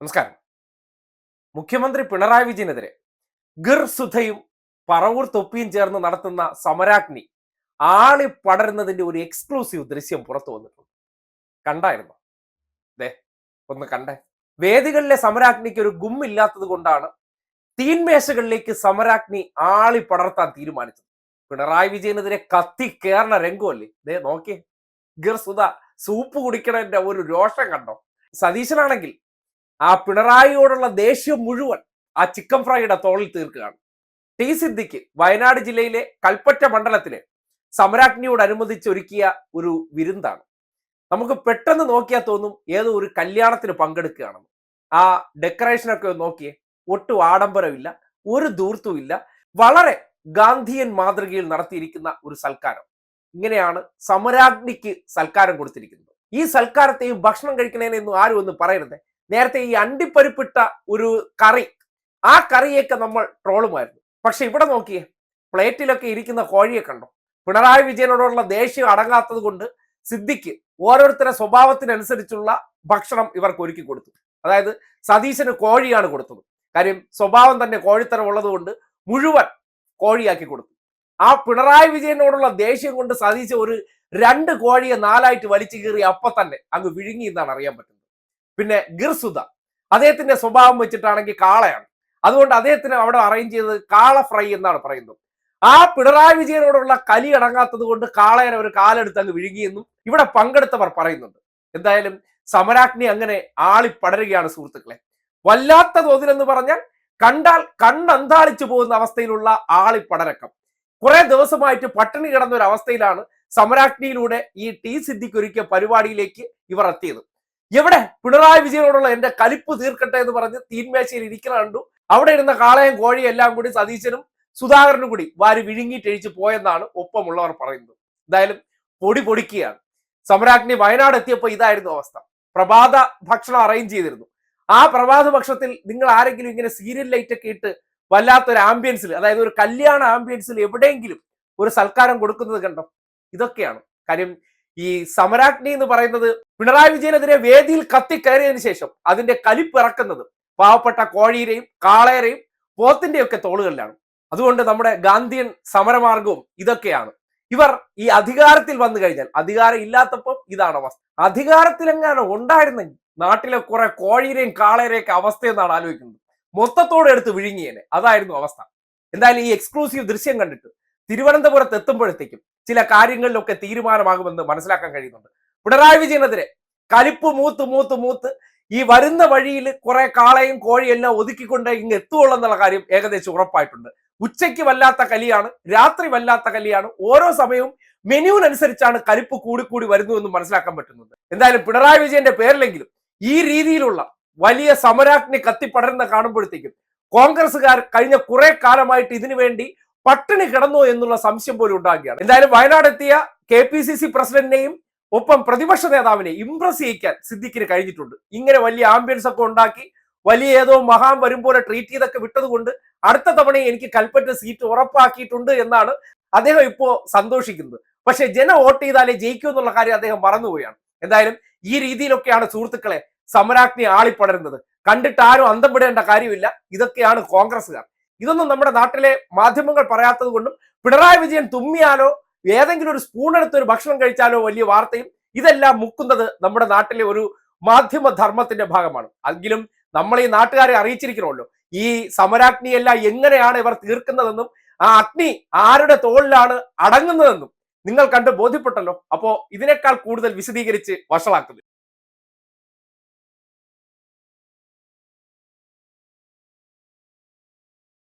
നമസ്കാരം. മുഖ്യമന്ത്രി പിണറായി വിജയനെതിരെ ഗിർ സുധയും പറവൂർ തൊപ്പിയും ചേർന്ന് നടത്തുന്ന സമരാഗ്നി ആളി പടരുന്നതിന്റെ ഒരു എക്സ്ക്ലൂസീവ് ദൃശ്യം പുറത്തു വന്നിട്ടുണ്ട്. കണ്ടായിരുന്നു? ദേ ഒന്ന് കണ്ടേ. വേദികളിലെ സമരാഗ്നിക്ക് ഒരു ഗുമ്മില്ലാത്തത് കൊണ്ടാണ് തീൻമേശകളിലേക്ക് സമരാഗ്നി ആളി പടർത്താൻ തീരുമാനിച്ചത്. പിണറായി വിജയനെതിരെ കത്തി കേറണ രംഗമല്ലേ? ദേ നോക്കിയേ. ഗിർ സുധ സൂപ്പ് കുടിക്കണതിന്റെ ഒരു രോഷം കണ്ടോ? സതീശനാണെങ്കിൽ ആ പിണറായിയോടുള്ള ദേഷ്യം മുഴുവൻ ആ ചിക്കൻ ഫ്രൈയുടെ തോളിൽ തീർക്കുകയാണ്. ടി സിദ്ദിഖ് വയനാട് ജില്ലയിലെ കൽപ്പറ്റ മണ്ഡലത്തിലെ സമരാഗ്നിയോടനുബന്ധിച്ച് ഒരുക്കിയ ഒരു വിരുന്താണ് നമുക്ക് പെട്ടെന്ന് നോക്കിയാൽ തോന്നും ഏതോ ഒരു കല്യാണത്തിന് പങ്കെടുക്കുകയാണെന്ന് ആ ഡെക്കറേഷനൊക്കെ നോക്കിയേ. ഒട്ടും ആഡംബരമില്ല ഒരു ദൂർത്തുമില്ല വളരെ ഗാന്ധിയൻ മാതൃകയിൽ നടത്തിയിരിക്കുന്ന ഒരു സൽക്കാരം. ഇങ്ങനെയാണ് സമരാജ്ഞിക്ക് സൽക്കാരം കൊടുത്തിരിക്കുന്നത്. ഈ സൽക്കാരത്തെയും ഭക്ഷണം കഴിക്കണേനെന്നും ആരും ഒന്നും പറയരുത്. നേരത്തെ ഈ അണ്ടിപ്പരിപ്പിട്ട ഒരു കറി ആ കറിയൊക്കെ നമ്മൾ ട്രോളുമായിരുന്നു. പക്ഷെ ഇവിടെ നോക്കിയേ പ്ലേറ്റിലൊക്കെ ഇരിക്കുന്ന കോഴിയെ കണ്ടോ? പിണറായി വിജയനോടുള്ള ദേഷ്യം അടങ്ങാത്തത് കൊണ്ട് സിദ്ധിക്ക് ഓരോരുത്തരുടെ സ്വഭാവത്തിനനുസരിച്ചുള്ള ഭക്ഷണം ഇവർക്ക് ഒരുക്കി കൊടുത്തു. അതായത് സതീശന് കോഴിയാണ് കൊടുത്തത്. കാര്യം സ്വഭാവം തന്നെ കോഴിത്തരം ഉള്ളത് കൊണ്ട് മുഴുവൻ കോഴിയാക്കി കൊടുത്തു. ആ പിണറായി വിജയനോടുള്ള ദേഷ്യം കൊണ്ട് സതീശ ഒരു രണ്ട് കോഴിയെ നാലായിട്ട് വലിച്ചു കീറി അപ്പൊ തന്നെ അങ്ങ് വിഴുങ്ങി എന്നാണ് അറിയാൻ പറ്റുന്നത്. പിന്നെ ഗിർസുദ. അദ്ദേഹത്തിന്റെ സ്വഭാവം വെച്ചിട്ടാണെങ്കിൽ കാളയാണ്. അതുകൊണ്ട് അദ്ദേഹത്തിന് അവിടെ അറേഞ്ച് ചെയ്തത് കാള ഫ്രൈ എന്നാണ് പറയുന്നത്. ആ പിണറായി വിജയനോടുള്ള കലി അടങ്ങാത്തത് കൊണ്ട് കാളയനെ ഒരു കാലെടുത്ത് അങ്ങ് വിഴുകിയെന്നും ഇവിടെ പങ്കെടുത്തവർ പറയുന്നുണ്ട്. എന്തായാലും സമരാഗ്നി അങ്ങനെ ആളി പടരുകയാണ് സുഹൃത്തുക്കളെ. വല്ലാത്ത തോതിലെന്ന് പറഞ്ഞാൽ കണ്ടാൽ കണ്ണന്താളിച്ചു പോകുന്ന അവസ്ഥയിലുള്ള ആളി പടരക്കം കുറെ ദിവസമായിട്ട് പട്ടിണി കിടന്ന ഒരു അവസ്ഥയിലാണ് സമരാഗ്നിയിലൂടെ ഈ ടി സിദ്ദിഖ് ഒരുക്കിയ പരിപാടിയിലേക്ക് ഇവർ എത്തിയത്. എവിടെ? പിണറായി വിജയനോടുള്ള എന്റെ കലിപ്പ് തീർക്കട്ടെ എന്ന് പറഞ്ഞ് തീന്മേശയിൽ ഇരിക്കണ കണ്ടു. അവിടെ ഇരുന്ന കാളയും കോഴിയും എല്ലാം കൂടി സതീശനും സുധാകരനും കൂടി വാരി വിഴുങ്ങിയിട്ടഴിച്ച് പോയെന്നാണ് ഒപ്പമുള്ളവർ പറയുന്നത്. എന്തായാലും പൊടി പൊടിക്കുകയാണ്. സമരാഗ്നി വയനാട് എത്തിയപ്പോൾ ഇതായിരുന്നു അവസ്ഥ. പ്രഭാത ഭക്ഷണം അറേഞ്ച് ചെയ്തിരുന്നു. ആ പ്രഭാത ഭക്ഷണത്തിൽ നിങ്ങൾ ആരെങ്കിലും ഇങ്ങനെ സീരിയൽ ലൈറ്റ് ഒക്കെ ഇട്ട് വല്ലാത്തൊരു ആംബിയൻസിൽ അതായത് ഒരു കല്യാണ ആംബിയൻസിൽ എവിടെയെങ്കിലും ഒരു സൽക്കാരം കൊടുക്കുന്നത് കണ്ടോ? ഇതൊക്കെയാണ്. കാര്യം ഈ സമരാഗ്നി എന്ന് പറയുന്നത് പിണറായി വിജയനെതിരെ വേദിയിൽ കത്തി കത്തിക്കയറിയതിനു ശേഷം അതിന്റെ കലിപ്പിറക്കുന്നത് പാവപ്പെട്ട കോഴിയുടെയും കാളയരെയും പോത്തിന്റെയൊക്കെ തോളുകളിലാണ്. അതുകൊണ്ട് നമ്മുടെ ഗാന്ധിയൻ സമരമാർഗവും ഇതൊക്കെയാണ്. ഇവർ ഈ അധികാരത്തിൽ വന്നു കഴിഞ്ഞാൽ അധികാരം ഇല്ലാത്തപ്പോൾ ഇതാണ് അവസ്ഥ. അധികാരത്തിൽ അധികാരത്തിലെങ്ങാനും ഉണ്ടായിരുന്നെങ്കിൽ നാട്ടിലെ കുറെ കോഴിയുടെയും കാളേരെയൊക്കെ ഒക്കെ അവസ്ഥ എന്നാണ് ആലോചിക്കുന്നത്. മൊത്തത്തോടെ എടുത്ത് വിഴുങ്ങിയേനെ. അതായിരുന്നു അവസ്ഥ. എന്തായാലും ഈ എക്സ്ക്ലൂസീവ് ദൃശ്യം കണ്ടിട്ട് തിരുവനന്തപുരത്ത് എത്തുമ്പോഴത്തേക്കും ചില കാര്യങ്ങളിലൊക്കെ തീരുമാനമാകുമെന്ന് മനസ്സിലാക്കാൻ കഴിയുന്നുണ്ട്. പിണറായി വിജയനെതിരെ കലിപ്പ് മൂത്ത് മൂത്ത് മൂത്ത് ഈ വരുന്ന വഴിയിൽ കുറെ കാളയും കോഴിയെല്ലാം ഒതുക്കിക്കൊണ്ട് ഇങ്ങ് എത്തുകയുള്ളെന്നുള്ള കാര്യം ഏകദേശം ഉറപ്പായിട്ടുണ്ട്. ഉച്ചയ്ക്ക് വല്ലാത്ത കലിയാണ് രാത്രി വല്ലാത്ത കലിയാണ്. ഓരോ സമയവും മെനുവിനനുസരിച്ചാണ് കലിപ്പ് കൂടിക്കൂടി വരുന്നു എന്ന് മനസ്സിലാക്കാൻ പറ്റുന്നത്. എന്തായാലും പിണറായി വിജയന്റെ പേരിലെങ്കിലും ഈ രീതിയിലുള്ള വലിയ സമരാഗ്നി കത്തിപ്പടരുന്ന കാണുമ്പോഴത്തേക്കും കോൺഗ്രസ്സുകാർ കഴിഞ്ഞ കുറെ കാലമായിട്ട് ഇതിനു വേണ്ടി പട്ടിണി കിടന്നു എന്നുള്ള സംശയം പോലും ഉണ്ടാകുകയാണ്. എന്തായാലും വയനാട് എത്തിയ കെ പി സി സി പ്രസിഡന്റിനെയും ഒപ്പം പ്രതിപക്ഷ നേതാവിനെ ഇംപ്രസ് ചെയ്യിക്കാൻ സിദ്ദിഖിന് കഴിഞ്ഞിട്ടുണ്ട്. ഇങ്ങനെ വലിയ ആംബിയൻസ് ഒക്കെ ഉണ്ടാക്കി വലിയ ഏതോ മഹാൻ വരും പോലെ ട്രീറ്റ് ചെയ്തൊക്കെ വിട്ടതുകൊണ്ട് അടുത്ത തവണ എനിക്ക് കൽപ്പറ്റ സീറ്റ് ഉറപ്പാക്കിയിട്ടുണ്ട് എന്നാണ് അദ്ദേഹം ഇപ്പോ സന്തോഷിക്കുന്നത്. പക്ഷെ ജനം വോട്ട് ചെയ്താലേ ജയിക്കൂ എന്നുള്ള കാര്യം അദ്ദേഹം മറന്നുപോയാണ് എന്തായാലും ഈ രീതിയിലൊക്കെയാണ് സുഹൃത്തുക്കളെ സമരാജ്ഞി ആളിപ്പടരുന്നത്. കണ്ടിട്ട് ആരും അന്തം വിടേണ്ട കാര്യമില്ല. ഇതൊക്കെയാണ് കോൺഗ്രസ്സുകാർ. ഇതൊന്നും നമ്മുടെ നാട്ടിലെ മാധ്യമങ്ങൾ പറയാത്തത് കൊണ്ടും പിണറായി വിജയൻ തുമ്മിയാലോ ഏതെങ്കിലും ഒരു സ്പൂൺ എടുത്ത് ഒരു ഭക്ഷണം കഴിച്ചാലോ വലിയ വാർത്തയും ഇതെല്ലാം മുക്കുന്നത് നമ്മുടെ നാട്ടിലെ ഒരു മാധ്യമ ധർമ്മത്തിന്റെ ഭാഗമാണ്. എങ്കിലും നമ്മൾ ഈ നാട്ടുകാരെ അറിയിച്ചിരിക്കണമല്ലോ. ഈ സമരാഗ്നിയെല്ലാം എങ്ങനെയാണ് ഇവർ തീർക്കുന്നതെന്നും ആ അഗ്നി ആരുടെ തോളിലാണ് അടങ്ങുന്നതെന്നും നിങ്ങൾ കണ്ട് ബോധ്യപ്പെട്ടല്ലോ. അപ്പോ ഇതിനേക്കാൾ കൂടുതൽ വിശദീകരിച്ച് വഷളാക്കുന്നു.